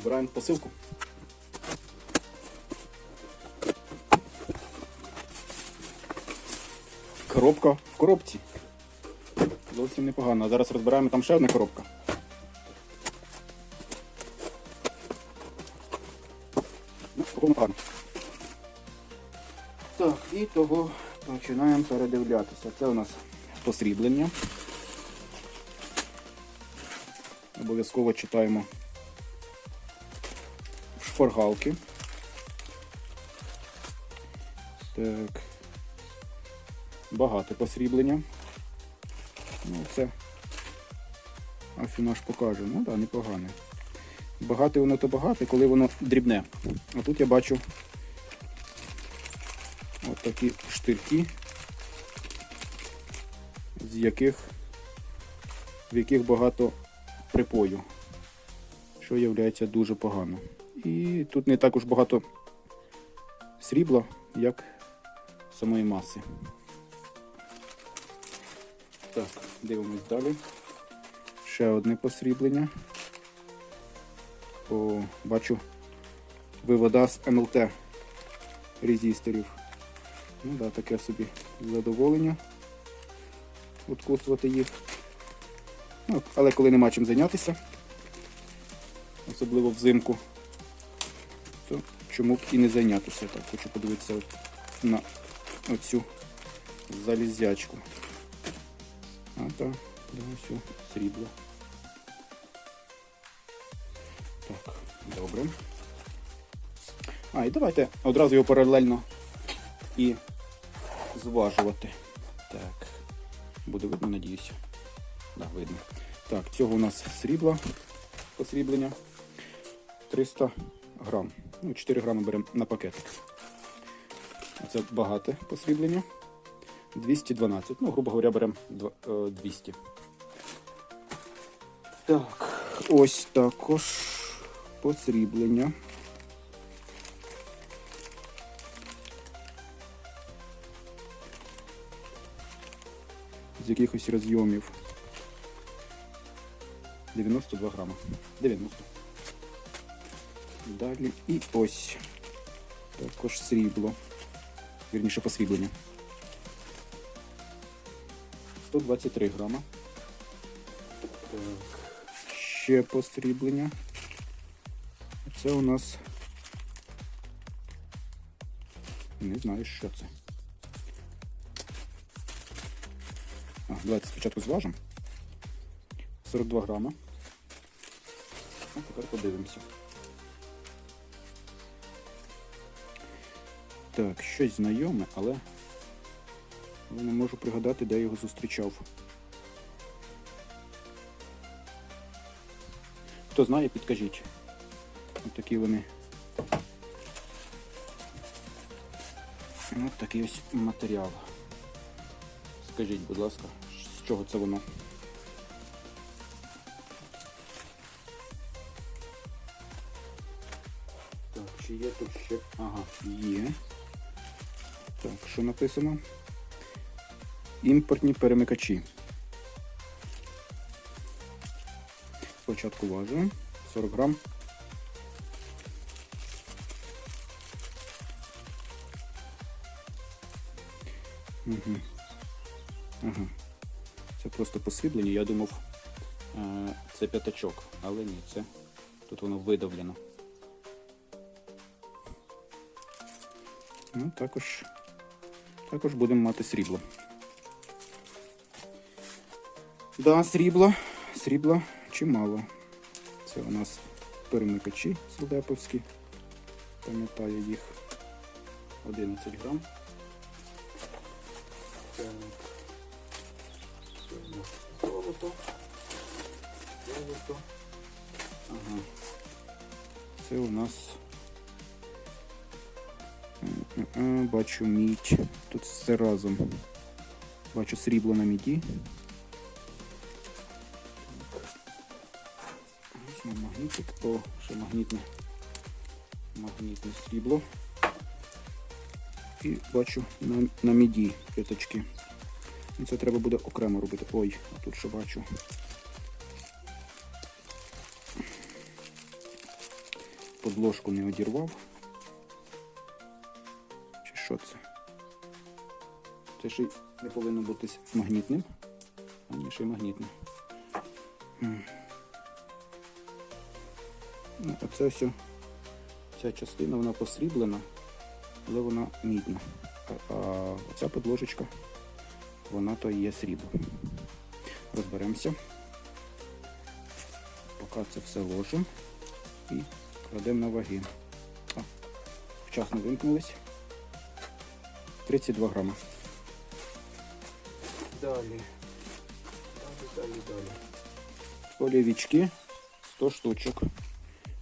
розбираємо посилку. Коробка в коробці. Зовсім непогано. Зараз розбираємо там ще одна коробка. Ну. Так, і того починаємо передивлятися. Це у нас посріблення. Обов'язково читаємо шпаргалки. Так. Багато посріблення. Ну, це афінаж покаже. Ну так, да, непогане. Багате воно то багате, коли воно дрібне. А тут я бачу от такі штирки, з яких в яких багато припою, що є дуже погано. І тут не також багато срібла, як самої маси. Так, дивимось далі. Ще одне посріблення. О, бачу вивода з МЛТ резисторів. Ну да, таке собі задоволення откусувати їх. Ну, але коли нема чим зайнятися, особливо взимку, чому б і не зайнятися. Так, хочу подивитися на оцю залізячку. А так, все, срібло. Так, добре. А, і давайте одразу його паралельно і зважувати. Так, буде видно, надіюся. Да, видно. Так, цього у нас срібла посріблення 300 грам. Ну, 4 грами беремо на пакетик. Це багате посріблення. 212. Ну, грубо говоря, беремо е, 200. Так, ось також посріблення. З якихось розйомів. 92 грама. 90. Далі і ось. Також срібло. Вірніше посріблення. 123 грама. Так. Ще посріблення. Це у нас. Не знаю, що це. А, давайте спочатку зважимо. 42 грама. А тепер подивимося. Так, щось знайоме, але не можу пригадати, де його зустрічав. Хто знає, підкажіть. Ось такі вони. Ось такий ось матеріал. Скажіть, будь ласка, з чого це воно? Так, чи є тут ще. Ага, є. Так, що написано? Імпортні перемикачі. Спочатку важимо 40 грам. Угу. Ага. Це просто посріблення. Я думав, е, це п'ятачок, але ні, це тут воно видавлено. Ну, також, також будемо мати срібло. Да, срібло, срібло чимало. Це у нас перемикачі солдеповські. Пам'ятаю їх 11 грам. Це золото. Золото. Ага. Це у нас М-м-м, Бачу мідь. Тут все разом. Бачу срібло на міді. Магнітик. О, ще магнітне. Магнітне срібло. І бачу на, на міді п'яточки. Це треба буде окремо робити. Ой, а тут що бачу. Подложку не одірвав. Що це? Це ще не повинно бути магнітним. А ні, ще й магнітним. Оце все. Ця частина вона посріблена, але вона мідна. А, а оця подложечка, вона то є срібло. Розберемося. Поки це все ложимо і кладемо на ваги. А, вчасно вимкнулись. 32 грама. Далі. Далі, далі, далі. Олівічки 100 штучок.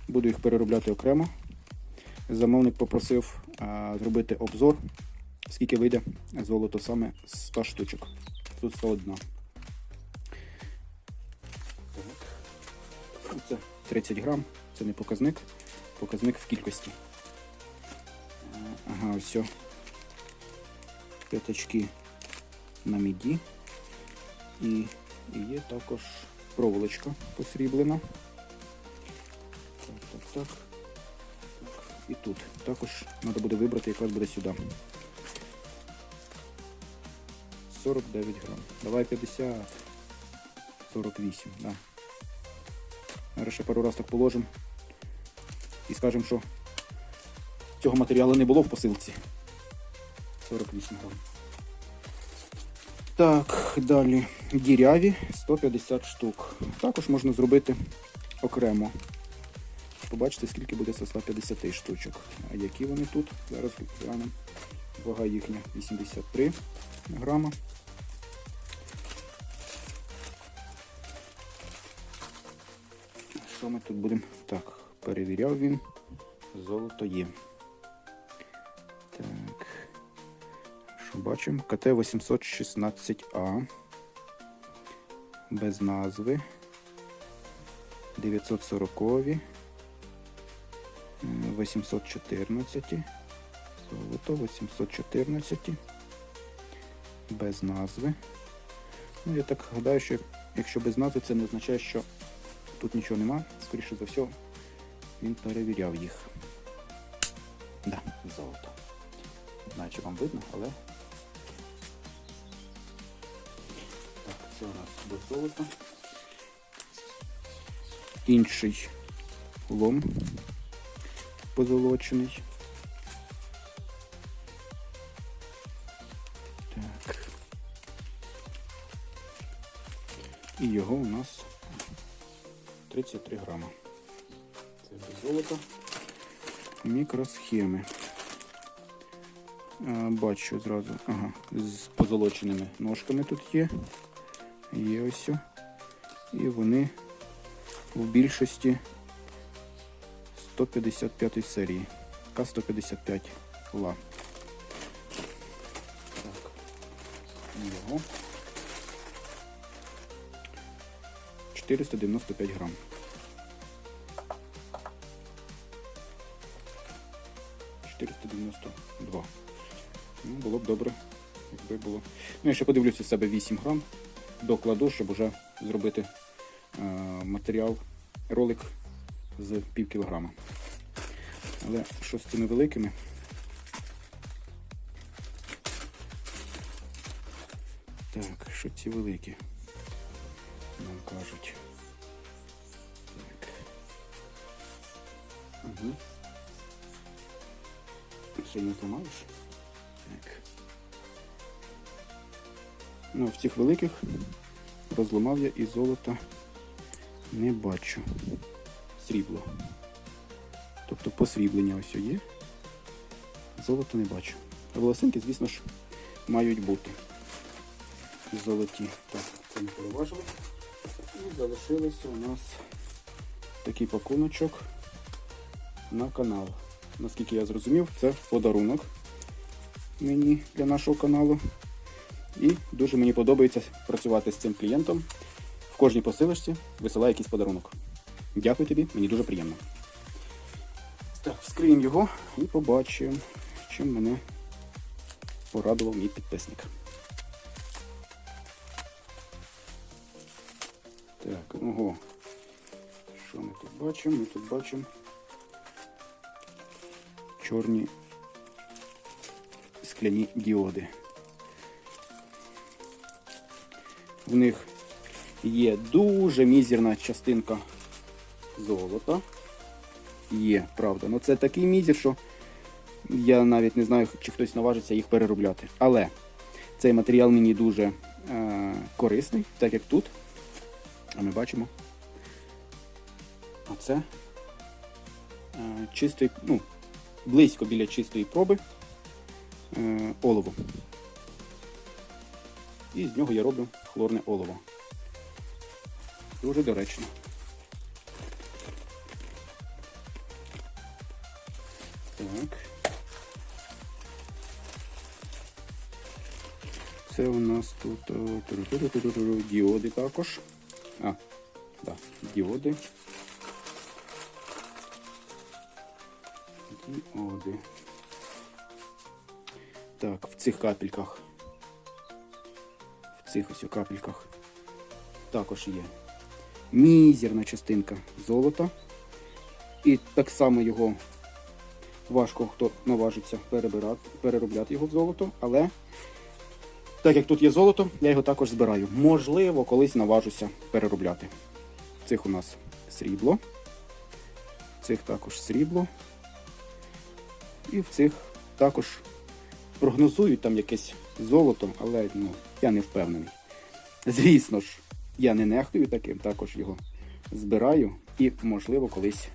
Буду їх переробляти окремо. Замовник попросив а, зробити обзор, скільки вийде золото саме 100 штучок. Тут 101. Так. Це 30 грам, це не показник, показник в кількості. Ага, ось. П'ятачки на міді. І, є також проволочка посріблена. Так, так. Так, І тут. Також треба буде вибрати, якраз буде сюди. 49 грам. Давай 50. 48, да. Зараз ще пару раз так положимо. І скажемо, що цього матеріалу не було в посилці. 48 грам. Так, далі діряві 150 штук. Також можна зробити окремо. Побачите, скільки буде з 150 штучок. А які вони тут? Зараз глянемо. Вага їхня 83 грама. Що ми тут будемо? Так, перевіряв він. Золото є. Бачимо? КТ 816А. Без назви. 940. 814. Золото 814. Без назви. Ну, я так гадаю, що якщо без назви, це не означає, що тут нічого нема. Скоріше за все, він перевіряв їх. Да, золото. Не знаю, чи вам видно, але. Це у нас без золота. Інший лом позолочений. Так. І його у нас 33 грама. Це без золота. Мікросхеми. Бачу зразу. Ага, з позолоченими ножками тут є. Є ось. І вони в більшості 155 серії. К-155 ла. Так. Його. 495 грам. Ну, було б добре, якби було. Ну, я ще подивлюся себе 8 грам, докладу, щоб вже зробити е, матеріал, ролик з пів кілограма. Але що з цими великими? Так, що ці великі? Нам кажуть. Так. Угу. Ще не зламаєш? Ну, в цих великих розламав я і золота не бачу. Срібло. Тобто посріблення ось є. Золото не бачу. Волосинки, звісно ж, мають бути. Золоті. Так, це ми переважили. І залишилося у нас такий пакуночок на канал. Наскільки я зрозумів, це подарунок мені для нашого каналу. І дуже мені подобається працювати з цим клієнтом. В кожній посилочці висилає якийсь подарунок. Дякую тобі, мені дуже приємно. Так, вскриємо його і побачимо, чим мене порадував мій підписник. Так, ого. Що ми тут бачимо? Ми тут бачимо чорні скляні діоди. В них є дуже мізерна частинка золота. Є, правда. Ну це такий мізер, що я навіть не знаю, чи хтось наважиться їх переробляти. Але цей матеріал мені дуже е, корисний, так як тут. А ми бачимо. Оце е, чистий, ну, близько біля чистої проби е, олово. І з нього я роблю хлорне олово. Дуже доречно. Так. Це у нас тут діоди також. А, да, діоди. Діоди. Так, в цих капельках. Цих ось капельках також є мізерна частинка золота. І так само його важко хто наважиться перебирати, переробляти його в золото, але так як тут є золото, я його також збираю. Можливо, колись наважуся переробляти. В цих у нас срібло, в цих також срібло. І в цих також прогнозують там якесь золото, але ну, я не впевнений. Звісно ж, я не нехтую таким, також його збираю і, можливо, колись,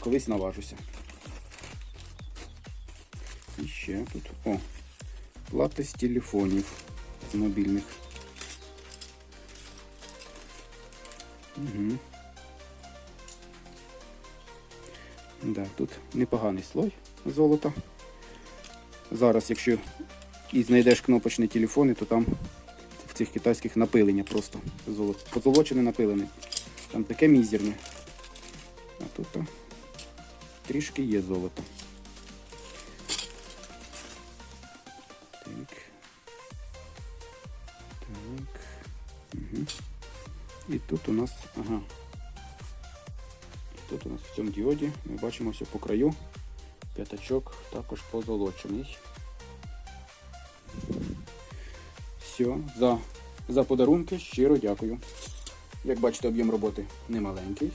колись наважуся. І ще тут. О, плати з телефонів, з мобільних. Угу. Да, тут непоганий слой золота. Зараз, якщо і знайдеш кнопочні телефони, то там в цих китайських напилення просто золото. Позолочене напилене. Там таке мізерне. А тут трішки є золото. Так. Так. Угу. І тут у нас, ага. Тут у нас в цьому діоді ми бачимо все по краю. П'ятачок також позолочений. Все, за, за подарунки щиро дякую. Як бачите, об'єм роботи немаленький.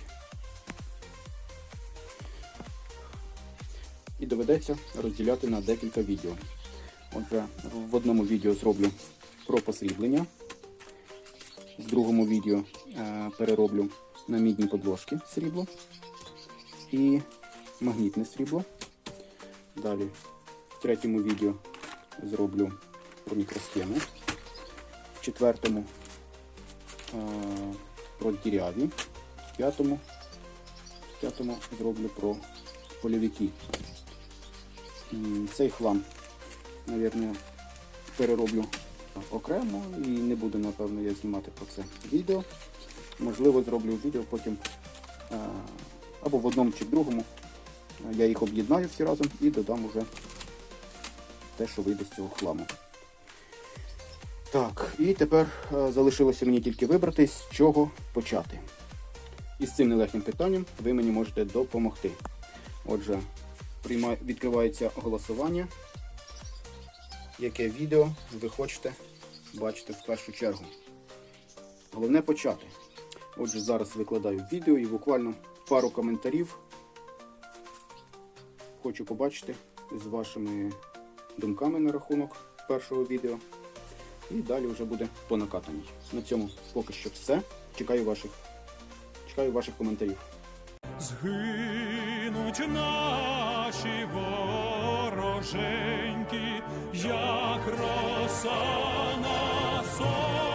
І доведеться розділяти на декілька відео. Отже, в одному відео зроблю про посріблення, в другому відео е, перероблю на мідні подложки срібло і магнітне срібло. Далі в третьому відео зроблю про мікросхему. В четвертому е, про діряві. В п'ятому, в п'ятому зроблю про польовики. Цей хлам, мабуть, перероблю окремо і не буду, напевно, я знімати про це відео. Можливо, зроблю відео потім е, або в одному чи в другому. Я їх об'єднаю всі разом і додам уже те, що вийде з цього хламу. Так, і тепер е, залишилося мені тільки вибрати, з чого почати. І з цим нелегким питанням ви мені можете допомогти. Отже, відкривається голосування. Яке відео ви хочете бачити в першу чергу? Головне почати. Отже, зараз викладаю відео і буквально пару коментарів хочу побачити з вашими думками на рахунок першого відео. І далі вже буде по накатаній. На цьому поки що все. Чекаю ваших, чекаю ваших коментарів. Згинуть наші вороженьки, як роса на сонці.